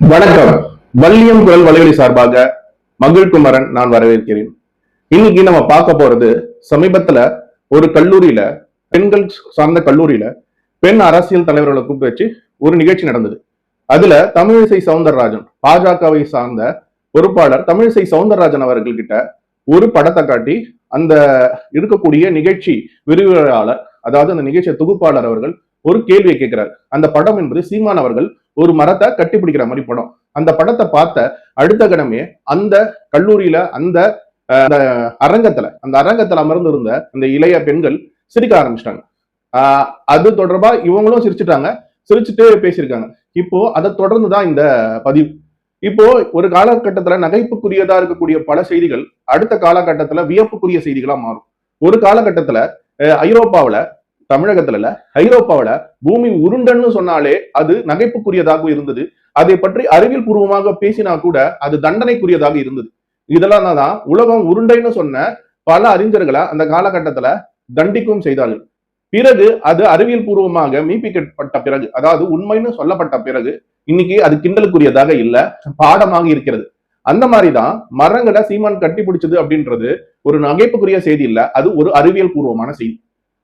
வணக்கம். வள்ளியம் குரல் வலைவலி சார்பாக மகிழ்குமரன் நான் வரவேற்கிறேன். இன்னைக்கு நம்ம பார்க்க போறது சமீபத்துல ஒரு கல்லூரியில பெண்கள் சார்ந்த கல்லூரியில பெண் அரசியல் தலைவர்களை கூப்பிட்டு வச்சு ஒரு நிகழ்ச்சி நடந்தது. அதுல தமிழிசை சவுந்தரராஜன் பாஜகவை சார்ந்த பொறுப்பாளர் தமிழிசை சவுந்தரராஜன் அவர்கள் கிட்ட ஒரு படத்தை காட்டி அந்த இருக்கக்கூடிய நிகழ்ச்சி விரிவுரையாளர் அதாவது அந்த நிகழ்ச்சி தொகுப்பாளர் அவர்கள் ஒரு கேள்வியை கேட்கிறார். அந்த படம் என்பது சீமான் அவர்கள் ஒரு மரத்தை கட்டி பிடிக்கிற மாதிரி படம். அந்த படத்தை பார்த்த அடுத்த கணமே அந்த கல்லூரியில அந்த அந்த அரங்கத்துல அந்த அரங்கத்துல அமர்ந்து இருந்த அந்த இளைய பெண்கள் சிரிக்க ஆரம்பிச்சிட்டாங்க. ஆஹ் அது தொடர்பா இவங்களும் சிரிச்சுட்டாங்க. சிரிச்சுட்டு பேசியிருக்காங்க. இப்போ அதை தொடர்ந்து தான் இந்த பதிவு. இப்போ ஒரு காலகட்டத்துல நகைப்புக்குரியதா இருக்கக்கூடிய பல செய்திகள் அடுத்த காலகட்டத்துல வியப்புக்குரிய செய்திகளா மாறும். ஒரு காலகட்டத்துல அஹ், ஐரோப்பாவுல தமிழகத்துல இல்ல ஐரோப்பாவுல பூமி உருண்டன்னு சொன்னாலே அது நகைப்புக்குரியதாக இருந்தது. அதை பற்றி அறிவியல் பூர்வமாக பேசினா கூட அது தண்டனைக்குரியதாக இருந்தது. இதெல்லாம் தான் உலகம் உருண்டைன்னு சொன்ன பல அறிஞர்களை அந்த காலகட்டத்துல தண்டிக்கும் செய்தார்கள். பிறகு அது அறிவியல் பூர்வமாக மீப்பிக்கப்பட்ட பிறகு அதாவது உண்மைன்னு சொல்லப்பட்ட பிறகு இன்னைக்கு அது கிண்டலுக்குரியதாக இல்ல பாடமாக இருக்கிறது. அந்த மாதிரிதான் மரங்களை சீமான் கட்டி பிடிச்சது அப்படின்றது ஒரு நகைப்புக்குரிய செய்தி இல்ல அது ஒரு அறிவியல் பூர்வமான செய்தி.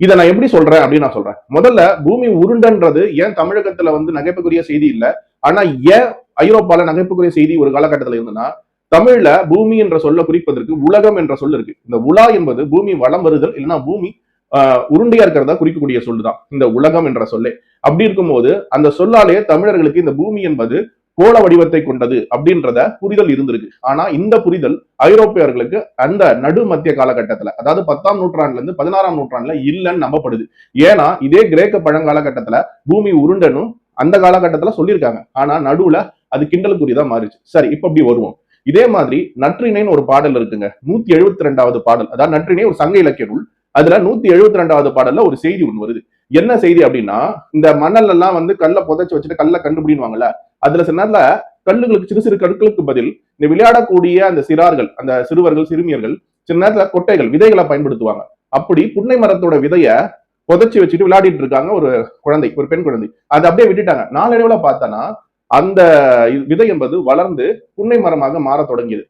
இதை நான் எப்படி சொல்றேன் அப்படின்னு நான் சொல்றேன். முதல்ல பூமி உருண்டன்றது ஏன் தமிழகத்துல வந்து நகைப்புக்குரிய செய்தி இல்லை? ஆனா ஏன் ஐரோப்பால நகைப்புக்குரிய செய்தி ஒரு காலகட்டத்துல இருந்ததுன்னா தமிழ்ல பூமி என்ற சொல்ல குறிப்பதற்கு உலகம் என்ற சொல் இருக்கு. இந்த உலா என்பது பூமி வளம் வருதல் இல்லைன்னா பூமி ஆஹ், உருண்டையா இருக்கிறதா குறிக்கக்கூடிய சொல்லுதான். இந்த உலகம் என்ற சொல்லே. அப்படி இருக்கும்போது அந்த சொல்லாலே தமிழர்களுக்கு இந்த பூமி என்பது கோள வடிவத்தை கொண்டது அப்படின்றத புரிதல் இருந்திருக்கு. ஆனா இந்த புரிதல் ஐரோப்பியர்களுக்கு அந்த நடு மத்திய காலகட்டத்துல அதாவது பத்தாம் நூற்றாண்டுல இருந்து பதினாறாம் நூற்றாண்டுல இல்லைன்னு நம்பப்படுது. ஏன்னா இதே கிரேக்க பழங்காலகட்டத்துல பூமி உருண்டனும் அந்த காலகட்டத்துல சொல்லியிருக்காங்க. ஆனா நடுவுல அது கிண்டலுக்குரியதா மாறிச்சு. சரி இப்ப அப்படி வருவோம். இதே மாதிரி நற்றிணைன்னு ஒரு பாடல் இருக்குங்க. நூத்தி எழுபத்தி ரெண்டாவது பாடல். அதாவது நற்றிணை ஒரு சங்க இலக்கிய நூல். அதுல நூத்தி எழுபத்தி ரெண்டாவது பாடல்ல ஒரு செய்தி ஒன்று வருது. என்ன செய்தி அப்படின்னா இந்த மணல் எல்லாம் வந்து கல்ல புதைச்சு வச்சுட்டு கல்ல கண்டுபிடிவாங்கல்ல அதுல சில நேரத்துல கல்லுகளுக்கு சிறு சிறு கற்களுக்கு பதில் இந்த விளையாடக்கூடிய அந்த சிறார்கள் அந்த சிறுவர்கள் சிறுமியர்கள் சில நேரத்துல கொட்டைகள் விதைகளை பயன்படுத்துவாங்க. அப்படி புன்னை மரத்தோட விதைய புதைச்சி வச்சுட்டு விளையாடிட்டு இருக்காங்க ஒரு குழந்தை ஒரு பெண் குழந்தை. அதை அப்படியே விட்டுட்டாங்க. நாளடைவுல பார்த்தனா அந்த விதை என்பது வளர்ந்து புன்னை மரமாக மாற தொடங்கியது.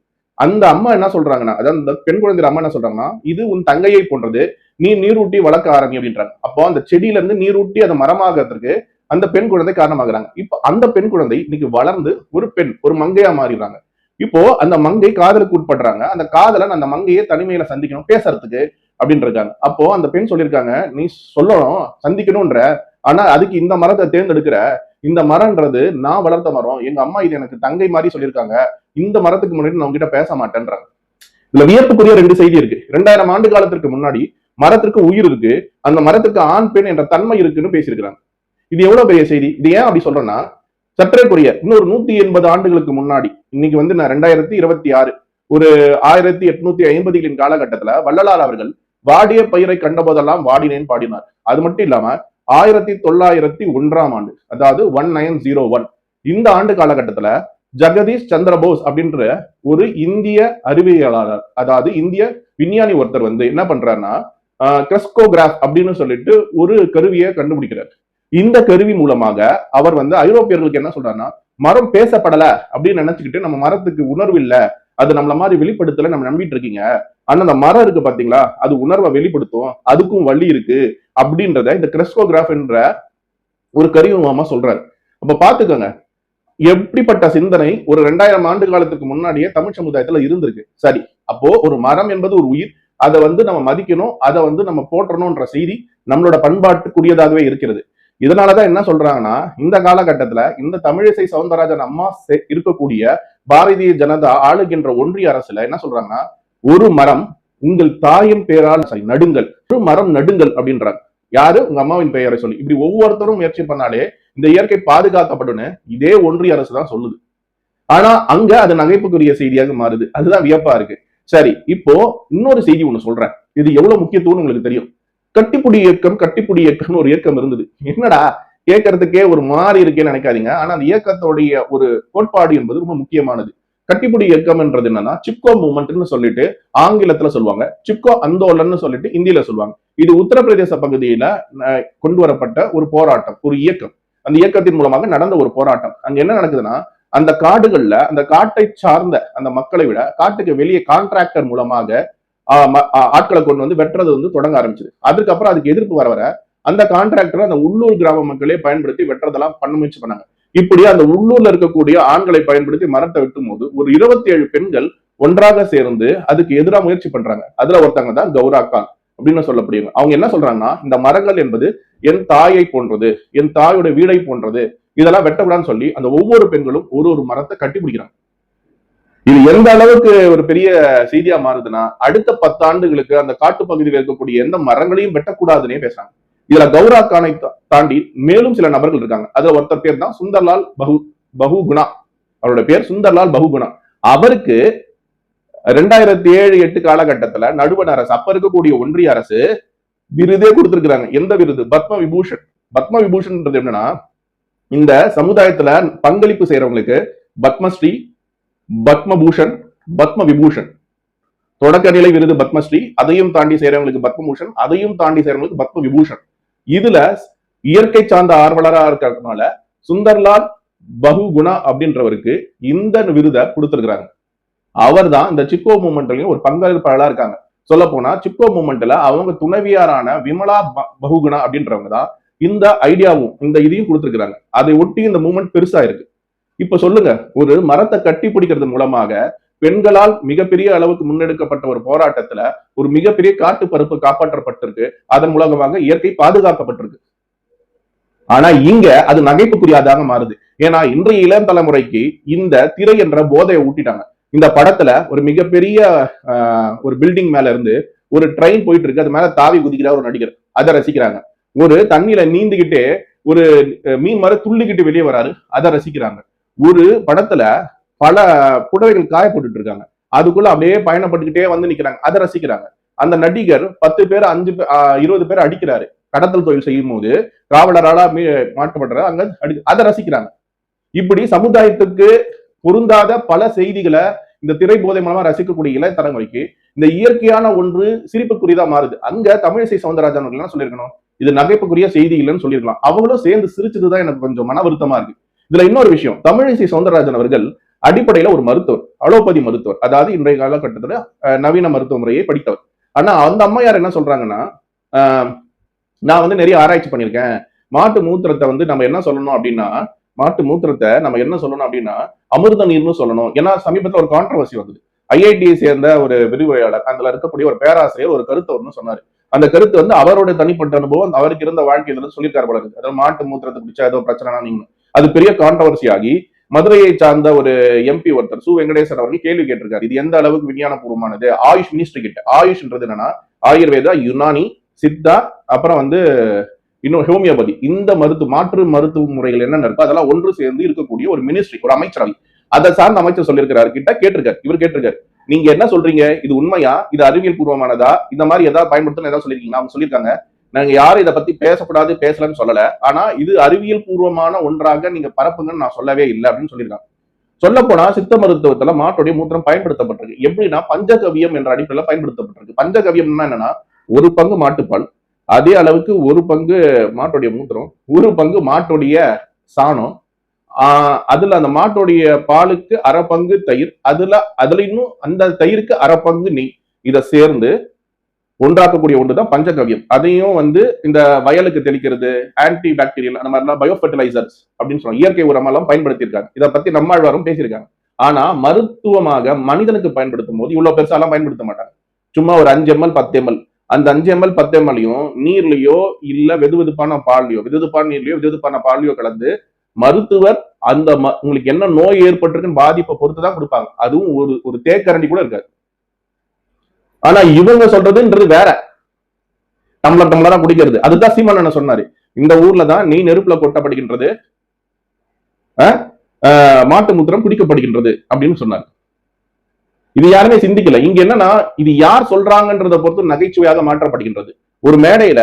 அந்த அம்மா என்ன சொல்றாங்கன்னா அதாவது அந்த பெண் குழந்தை அம்மா என்ன சொல்றாங்கன்னா இது உன் தங்கையை போன்றது. நீ நீரூட்டி வளர்க்க ஆரம்பி அப்படின்றாங்க. அப்போ அந்த செடியில இருந்து நீரூட்டி அதை மரமாகிறதுக்கு அந்த பெண் குழந்தை காரணமாகறாங்க. இப்போ அந்த பெண் குழந்தை இன்னைக்கு வளர்ந்து ஒரு பெண் ஒரு மங்கையா மாறிடுறாங்க இப்போ அந்த மங்கை காதலுக்கு உட்படுறாங்க. அந்த காதலன் அந்த மங்கையை தனிமையில சந்திக்கணும் பேசுறதுக்கு அப்படின்னு இருக்காங்க அப்போ அந்த பெண் சொல்லியிருக்காங்க நீ சொல்லணும் சந்திக்கணும்ன்ற. ஆனா அதுக்கு இந்த மரத்தை தேர்ந்தெடுக்கிற. இந்த மரம்ன்றது நான் வளர்த்த மரம். எங்க அம்மா இது எனக்கு தங்கை மாதிரி சொல்லியிருக்காங்க. இந்த மரத்துக்கு முன்னாடி நான் உங்ககிட்ட பேச மாட்டேன்றாங்க. இதுல வியப்புக்குரிய ரெண்டு செய்தி இருக்கு. ரெண்டாயிரம் ஆண்டு காலத்திற்கு முன்னாடி மரத்திற்கு உயிர் இருக்கு. அந்த மரத்துக்கு ஆண் பெண் என்ற தன்மை இருக்குன்னு பேசியிருக்கிறாங்க. இது எவ்வளவு பெரிய செய்தி? இது ஏன் அப்படி சொல்றேன்னா சற்றேக்குரிய இன்னொரு நூத்தி எண்பது ஆண்டுகளுக்கு முன்னாடி இன்னைக்கு வந்து நான் ரெண்டாயிரத்தி இருபத்தி ஆறு ஒரு ஆயிரத்தி எட்நூத்தி ஐம்பதுகளின் காலகட்டத்துல வள்ளலார் அவர்கள் வாடிய பயிரை கண்டபோதெல்லாம் வாடினேன் பாடினார். அது மட்டும் இல்லாம ஆயிரத்தி தொள்ளாயிரத்தி ஒன்றாம் ஆண்டு அதாவது ஒன் நைன் ஜீரோ ஒன் இந்த ஆண்டு காலகட்டத்துல ஜெகதீஷ் சந்திரபோஸ் அப்படின்ற ஒரு இந்திய அறிவியலாளர் அதாவது இந்திய விஞ்ஞானி ஒருத்தர் வந்து என்ன பண்றாருன்னா கிரஸ்கோகிராஃப் அப்படின்னு சொல்லிட்டு ஒரு கருவியை கண்டுபிடிக்கிறார். இந்த கருவி மூலமாக அவர் வந்து ஐரோப்பியர்களுக்கு என்ன சொல்றாருன்னா மரம் பேசப்படல அப்படின்னு நினைச்சுக்கிட்டு நம்ம மரத்துக்கு உணர்வு இல்ல. அது நம்மள மாதிரி வெளிப்படுத்தல நம்ம நம்பிட்டு இருக்கீங்க. ஆனா அந்த மரம் இருக்கு பாத்தீங்களா? அது உணர்வை வெளிப்படுத்தும். அதுக்கும் வழி இருக்கு அப்படின்றத இந்த கிரஸ்கோகிராஃப் என்ற ஒரு கருவி மூலமா சொல்றாரு. அப்ப பாத்துக்கோங்க. எப்படிப்பட்ட சிந்தனை ஒரு ரெண்டாயிரம் ஆண்டு காலத்துக்கு முன்னாடியே தமிழ் சமுதாயத்துல இருந்திருக்கு. சரி அப்போ ஒரு மரம் என்பது ஒரு உயிர். அதை வந்து நம்ம மதிக்கணும் அதை வந்து நம்ம போற்றணும்ன்ற செய்தி நம்மளோட பண்பாட்டுக்குரியதாகவே இருக்கிறது. இதனாலதான் என்ன சொல்றாங்கன்னா இந்த காலகட்டத்துல இந்த தமிழிசை சவுந்தரராஜன் அம்மா செ- இருக்கக்கூடிய பாரதிய ஜனதா ஆளுகின்ற ஒன்றிய அரசுல என்ன சொல்றாங்கன்னா ஒரு மரம் உங்கள் தாயின் பெயரால் சரி நடுங்கள். ஒரு மரம் நடுங்கள் அப்படின்றாங்க. யாரு? உங்க அம்மாவின் பெயரை சொல்லி. இப்படி ஒவ்வொருத்தரும் முயற்சி பண்ணாலே இந்த இயற்கை பாதுகாக்கப்படும் இதே ஒன்றிய அரசு தான் சொல்லுது. ஆனா அங்க அது நகைப்புக்குரிய செய்தியாக மாறுது. அதுதான் வியப்பா இருக்கு. சரி இப்போ இன்னொரு செய்தி ஒண்ணு சொல்றேன். இது எவ்வளவு முக்கியத்துவம்னு உங்களுக்கு தெரியும். கட்டிப்புடி இயக்கம் கட்டிப்புடி இயக்கம்னு ஒரு இயக்கம் இருந்தது. என்னடா கேட்கறதுக்கே ஒரு மாறி இருக்கேன்னு நினைக்காதீங்க. ஆனா அந்த இயக்கத்தோடைய ஒரு கோட்பாடு என்பது ரொம்ப முக்கியமானது. கட்டிப்புடி இயக்கம்ன்றது என்னன்னா சிப்கோ மூமெண்ட்னு சொல்லிட்டு ஆங்கிலத்துல சொல்லுவாங்க. சிப்கோ அந்தோலன்னு சொல்லிட்டு இந்தியில சொல்லுவாங்க. இது உத்தரப்பிரதேச பகுதியில கொண்டு வரப்பட்ட ஒரு போராட்டம் ஒரு இயக்கம். அந்த இயக்கத்தின் மூலமாக நடந்த ஒரு போராட்டம். அங்க என்ன நடக்குதுன்னா அந்த காடுகள்ல அந்த காட்டை சார்ந்த அந்த மக்களை விட காட்டுக்கு வெளியே கான்ட்ராக்டர் மூலமாக ஆட்களை கொண்டு வந்து வெட்டுறது வந்து தொடங்க ஆரம்பிச்சது. அதுக்கப்புறம் அதுக்கு எதிர்ப்பு வர வர அந்த கான்ட்ராக்டர் அந்த உள்ளூர் கிராம மக்களே பயன்படுத்தி வெட்டுறதெல்லாம் பண்ண முயற்சி பண்ணாங்க. இப்படி அந்த உள்ளூர்ல இருக்கக்கூடிய ஆண்களை பயன்படுத்தி மரத்தை வெட்டும் போது ஒரு இருபத்தி ஏழு பெண்கள் ஒன்றாக சேர்ந்து அதுக்கு எதிராக முயற்சி பண்றாங்க. அதுல ஒருத்தங்க தான் கௌரா கான் அப்படின்னு சொல்லப்படுவாங்க. அவங்க என்ன சொல்றாங்கன்னா இந்த மரங்கள் என்பது என் தாயை போன்றது என் தாயோட வீடை போன்றது இதெல்லாம் வெட்டக்கூடாதுன்னு சொல்லி அந்த ஒவ்வொரு பெண்களும் ஒரு ஒரு மரத்தை கட்டி பிடிக்கிறாங்க. இது எந்த அளவுக்கு ஒரு பெரிய செய்தியா மாறுதுன்னா அடுத்த பத்தாண்டுகளுக்கு அந்த காட்டு பகுதியில் இருக்கக்கூடிய எந்த மரங்களையும் வெட்டக்கூடாதுன்னே பேசுறாங்க. இதுல கௌரா கானை தாண்டி மேலும் சில நபர்கள் இருக்காங்க. அதுல ஒருத்தர் பேர் தான் சுந்தர்லால் பகு பகுகுணா அவரோட பேர் சுந்தர்லால் பகுகுணா அவருக்கு ரெண்டாயிரத்தி ஏழு எட்டு காலகட்டத்துல நடுவண் அரசு அப்ப இருக்கக்கூடிய ஒன்றிய அரசு விருதே கொடுத்திருக்கிறாங்க. எந்த விருது? பத்ம விபூஷன். பத்ம விபூஷன்ன்றது என்னன்னா இந்த சமுதாயத்துல பங்களிப்பு செய்யறவங்களுக்கு பத்மஸ்ரீ பத்மபூஷன் பத்ம விபூஷன் தொடக்க நிலை விருது பத்மஸ்ரீ அதையும் தாண்டி செய்யறவங்களுக்கு பத்மபூஷன் அதையும் தாண்டி செய்யறவங்களுக்கு பத்ம விபூஷன் இதுல இயற்கை சார்ந்த ஆர்வலரா இருக்கிறதுனால சுந்தர்லால் பகுகுணா அப்படின்றவருக்கு இந்த விருதை கொடுத்திருக்கிறாங்க. அவர் தான் இந்த சிக்கோ மூமெண்ட்லயும் ஒரு பங்களிப்பாளா இருக்காங்க. சொல்ல போனா சிக்கோ மூமெண்ட்ல அவங்க துணைவியாரான விமலா பகுகுணா அப்படின்றவங்க தான் இந்த ஐடியாவும் இந்த இதையும் கொடுத்திருக்கிறாங்க. அதை ஒட்டி இந்த மூமெண்ட் பெருசா இருக்கு. இப்ப சொல்லுங்க ஒரு மரத்தை கட்டி பிடிக்கிறது மூலமாக பெண்களால் மிகப்பெரிய அளவுக்கு முன்னெடுக்கப்பட்ட ஒரு போராட்டத்துல ஒரு மிகப்பெரிய காட்டு பருப்பு காப்பாற்றப்பட்டிருக்கு. அதன் மூலமாக இயற்கை பாதுகாக்கப்பட்டிருக்கு. ஆனா இங்க அது நகைப்புக்குரியாதாக மாறுது. ஏன்னா இன்றைய இளம் தலைமுறைக்கு இந்த திரை என்ற போதையை ஊட்டிட்டாங்க. இந்த படத்துல ஒரு மிகப்பெரிய ஆஹ், ஒரு பில்டிங் மேல இருந்து ஒரு ட்ரெயின் போயிட்டு இருக்கு அது மேல தாவி குதிக்கிறார் ஒரு நடிகர். அதை ரசிக்கிறாங்க. ஒரு தண்ணியில நீந்துகிட்டே ஒரு மீன் மாதிரி துள்ளிக்கிட்டு வெளியே வராரு. அதை ரசிக்கிறாங்க. ஒரு படத்துல பல புடவைகள் காய போட்டுட்டு இருக்காங்க அதுக்குள்ள அப்படியே பயணப்பட்டுக்கிட்டே வந்து நிக்கிறாங்க. அதை ரசிக்கிறாங்க. அந்த நடிகர் பத்து பேர் அஞ்சு பேர் இருபது பேர் அடிக்கிறாரு. கடத்தல் தொழில் செய்யும் போது காவலரால மீ- அங்க அடி அதை ரசிக்கிறாங்க. இப்படி சமுதாயத்துக்கு பொருந்தாத பல செய்திகளை இந்த திரை போதை மூலமா ரசிக்கக்கூடிய இளைய தலைமுறைக்கு இந்த இயற்கையான ஒன்று சிரிப்புக்குரியதா மாறுது. அங்க தமிழிசை சவுந்தரராஜன் அவர்கள் சொல்லியிருக்கணும்? இது நகைப்புக்குரிய செய்தி இல்லைன்னு சொல்லியிருக்கலாம். அவங்களும் சேர்ந்து சிரிச்சதுதான் எனக்கு கொஞ்சம் மன வருத்தமா இருக்கு. இதுல இன்னொரு விஷயம். தமிழிசை சவுந்தரராஜன் அவர்கள் அடிப்படையில ஒரு மருத்துவர் அலோபதி மருத்துவர். அதாவது இன்றைய காலகட்டத்துல நவீன மருத்துவ முறையை படித்தவர். ஆனா அந்த அம்மையார் என்ன சொல்றாங்கன்னா ஆஹ், நான் வந்து நிறைய ஆராய்ச்சி பண்ணியிருக்கேன். மாட்டு மூத்திரத்தை வந்து நம்ம என்ன சொல்லணும் அப்படின்னா மாட்டு மூத்திரத்தை நம்ம என்ன சொல்லணும் அப்படின்னா அமிர்த நீர்னு சொல்லணும். ஏன்னா சமீபத்துல ஒரு கான்ட்ரவர்சி வந்தது. ஐஐடியை சேர்ந்த ஒரு விரிவுரையாளர் அதுல இருக்கக்கூடிய ஒரு பேராசிரியர் ஒரு கருத்து ஒன்று சொன்னாரு. அந்த கருத்து வந்து அவரோட தனிப்பட்ட அனுபவம் அவருக்கு இருந்த வாழ்க்கையில இருந்து சொல்லியிருக்காரு போல இருக்கு. அதாவது மாட்டு மூத்திரத்தை பிடிச்சா ஏதோ பிரச்சனை நீங்க அது பெரிய கான்ட்ரவர்சி ஆகி மதுரையை சார்ந்த ஒரு எம்பி ஒருத்தர் சு. வெங்கடேசன் அவர்கள் கேள்வி கேட்டிருக்காரு. இது எந்த அளவுக்கு விஞ்ஞானபூர்வமானது? ஆயுஷ் மினிஸ்ட்ரி கிட்ட. ஆயுஷ்ன்றது என்னன்னா ஆயுர்வேதா யுனானி சித்தா அப்புறம் வந்து இன்னும் ஹோமியோபதி. இந்த மருத்துவ மாற்று மருத்துவ முறைகள் என்னென்ன இருக்கோ அதெல்லாம் ஒன்று சேர்ந்து இருக்கக்கூடிய ஒரு மினிஸ்ட்ரி ஒரு அமைச்சரவை. அதை சார்ந்த அமைச்சர் சொல்லியிருக்கிறாரு. கிட்ட கேட்டிருக்காரு. இவர் கேட்டிருக்காரு. நீங்க என்ன சொல்றீங்க? இது உண்மையா? இது அறிவியல் பூர்வமானதா? இந்த மாதிரி ஏதாவது பயன்படுத்தணும் ஏதாவது சொல்லியிருக்கீங்களா? அவங்க சொல்லியிருக்காங்க. நாங்க யாரும் இதை பத்தி பேசக்கூடாது பேசலன்னு சொல்லல. ஆனா இது அறிவியல் பூர்வமான ஒன்றாக நீங்க பரப்புங்கன்னு நான் சொல்லவே இல்லை அப்படின்னு சொல்லியிருக்காங்க. சொல்ல போனா சித்த மருத்துவத்துல மாட்டுடைய மூத்திரம் பயன்படுத்தப்பட்டிருக்கு. எப்படின்னா பஞ்சகவியம் என்ற அடிப்படையில பயன்படுத்தப்பட்டிருக்கு. பஞ்சகவியம்னா என்னன்னா ஒரு பங்கு மாட்டுப்பால் அதே அளவுக்கு ஒரு பங்கு மாட்டுடைய மூத்திரம் ஒரு பங்கு மாட்டுடைய சாணம். ஆஹ் அதுல அந்த மாட்டுடைய பாலுக்கு அரை பங்கு தயிர் அதுல அதுல இன்னும் அந்த தயிருக்கு அரை பங்கு நெய். இதை சேர்ந்து ஒன்றாக்கக்கூடிய ஒன்றுதான் பஞ்சகவியம். அதையும் வந்து இந்த வயலுக்கு தெளிக்கிறது ஆன்டி பாக்டீரியல் அந்த மாதிரிலாம் பயோ ஃபெர்டிலைசர்ஸ் அப்படின்னு சொல்லுவாங்க. இயற்கை உரமெல்லாம் பயன்படுத்தியிருக்காங்க. இதை பத்தி நம்மாழ்வாரும் பேசியிருக்காங்க. ஆனா மருத்துவமாக மனிதனுக்கு பயன்படுத்தும் போது இவ்வளவு பெருசாலாம் பயன்படுத்த மாட்டாங்க. சும்மா ஒரு அஞ்சு எம்எல் பத்து எம்எல். அந்த அஞ்சு எம்எல் பத்து எம்எல்லையும் நீர்லயோ இல்ல வெதுவெதுப்பான பால்லையோ வெதுவெதுப்பான நீர்லயோ வெதுவெதுப்பான பால்லையோ கலந்து மருத்துவர் அந்த ம- உங்களுக்கு என்ன நோய் ஏற்பட்டிருக்குன்னு பாதிப்பை பொறுத்து தான் கொடுப்பாங்க. அதுவும் ஒரு ஒரு தேக்கரண்டி கூட இருக்காது. ஆனா இவங்க சொல்றதுன்றது வேற. டம்ளர் டம்ளரா குடிக்கிறது. அதுதான் சீமான் என்ன சொன்னாரு. இந்த ஊர்ல தான் நீ நெருப்புல கொட்டப்படுகின்றது மாட்டு முத்திரம் குடிக்கப்படுகின்றது அப்படின்னு சொன்னார். இது யாருமே சிந்திக்கல. இங்க என்னன்னா இது யார் சொல்றாங்கன்றத பொறுத்து நகைச்சுவையாக மாற்றப்படுகின்றது. ஒரு மேடையில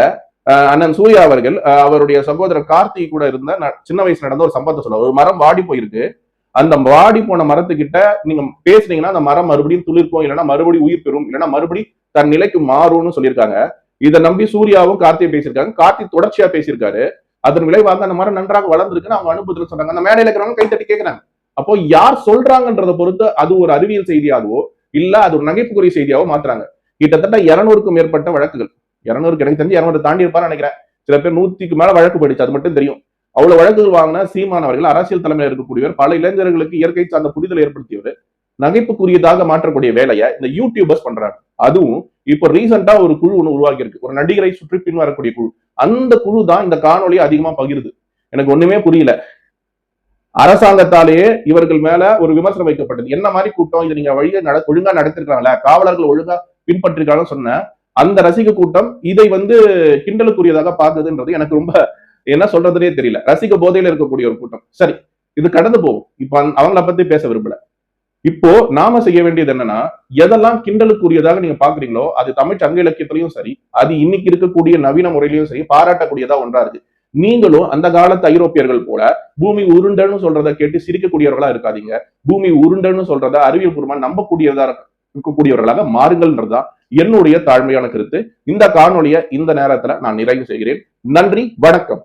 அண்ணன் சூர்யா அவர்கள் அவருடைய சகோதரர் கார்த்திக் கூட இருந்த சின்ன வயசுல நடந்த ஒரு சம்பவத்தை சொல்லுவார் ஒரு மரம் வாடி போயிருக்கு. அந்த வாடி போன மரத்துக்கிட்ட நீங்க பேசுனீங்கன்னா அந்த மரம் மறுபடியும் துளிர்க்கும் இல்லைன்னா மறுபடியும் உயிர் பெறும். இல்லைன்னா மறுபடியும் தன் நிலைக்கு மாறும்னு சொல்லியிருக்காங்க. இதை நம்பி சூர்யாவும் கார்த்திக் பேசியிருக்காங்க. கார்த்தி தொடர்ச்சியா பேசியிருக்காரு. அதன் விளைவாக அந்த மரம் நன்றாக வளர்ந்துருக்குன்னு அவங்க அனுபவத்துல சொன்னாங்க அந்த மேடையில இருக்கிறவங்க கைத்தட்டி கேட்கிறாங்க அப்போ யார் சொல்றாங்கன்றத பொறுத்து அது ஒரு அறிவியல் செய்தியாகவோ இல்ல அது ஒரு நகைப்புக்குரிய செய்தியாவோ மாத்துறாங்க. கிட்டத்தட்ட இருநூறுக்கும் மேற்பட்ட வழக்குகள். இருநூறுக்கு எனக்கு தெரிஞ்சு இருநூறு தாண்டி இருப்பான்னு நினைக்கிறேன். சில பேர் நூத்திக்கு மேல வழக்கு போயிடுச்சு. அது மட்டும் தெரியும். அவ்வளவு வழக்குகள் வாங்கினா சீமான் அவர்கள் அரசியல் தலைமையில் இருக்கக்கூடியவர் பல இளைஞர்களுக்கு இயற்கை சார்ந்த புரிதலை ஏற்படுத்தியவர் நகைப்புக்குரியதாக மாற்றக்கூடிய வேலையை இந்த யூடியூபர்ஸ் பண்றாங்க. அதுவும் இப்போ ரீசெண்டா ஒரு குழு ஒன்று உருவாக்கி இருக்கு ஒரு நடிகரை சுற்றி பின் வரக்கூடிய குழு. அந்த குழு தான் இந்த காணொலியை அதிகமா பகிருது. எனக்கு ஒண்ணுமே புரியல. அரசாங்கத்தாலேயே இவர்கள் மேல ஒரு விமர்சனம் வைக்கப்பட்டது. என்ன மாதிரி கூட்டம்? இதை நீங்க வழியை நட ஒழுங்கா நடத்திருக்காங்களா காவலர்கள் ஒழுங்கா பின்பற்றிருக்காங்கன்னு சொன்ன அந்த ரசிக கூட்டம் இதை வந்து கிண்டலுக்குரியதாக பார்த்ததுன்றது எனக்கு ரொம்ப என்ன சொல்றதுனே தெரியல. ரசிக்க போதையில இருக்கக்கூடிய ஒரு கூட்டம். சரி இது கடந்து போகும். இப்ப அவங்கள பத்தி பேச விரும்பல. இப்போ நாம செய்ய வேண்டியது என்னன்னா எதெல்லாம் கிண்டலுக்குரியதாக நீங்க பாக்குறீங்களோ அது தமிழ் சங்க இலக்கியத்திலையும் சரி அது இன்னைக்கு இருக்கக்கூடிய நவீன முறையிலையும் சரி பாராட்டக்கூடியதா ஒன்றா இருக்கு. நீங்களும் அந்த காலத்து ஐரோப்பியர்கள் போல பூமி உருண்டன்னு சொல்றதை கேட்டு சிரிக்கக்கூடியவர்களா இருக்காதீங்க. பூமி உருண்டன்னு சொல்றத அறிவியல் பூர்வமா நம்பக்கூடியதா இருக்கக்கூடியவர்களாக மாறுங்கள்ன்றதுதான் என்னுடைய தாழ்மையான கருத்து. இந்த காணொலியை இந்த நேரத்துல நான் நிறைவு செய்கிறேன். நன்றி வணக்கம்.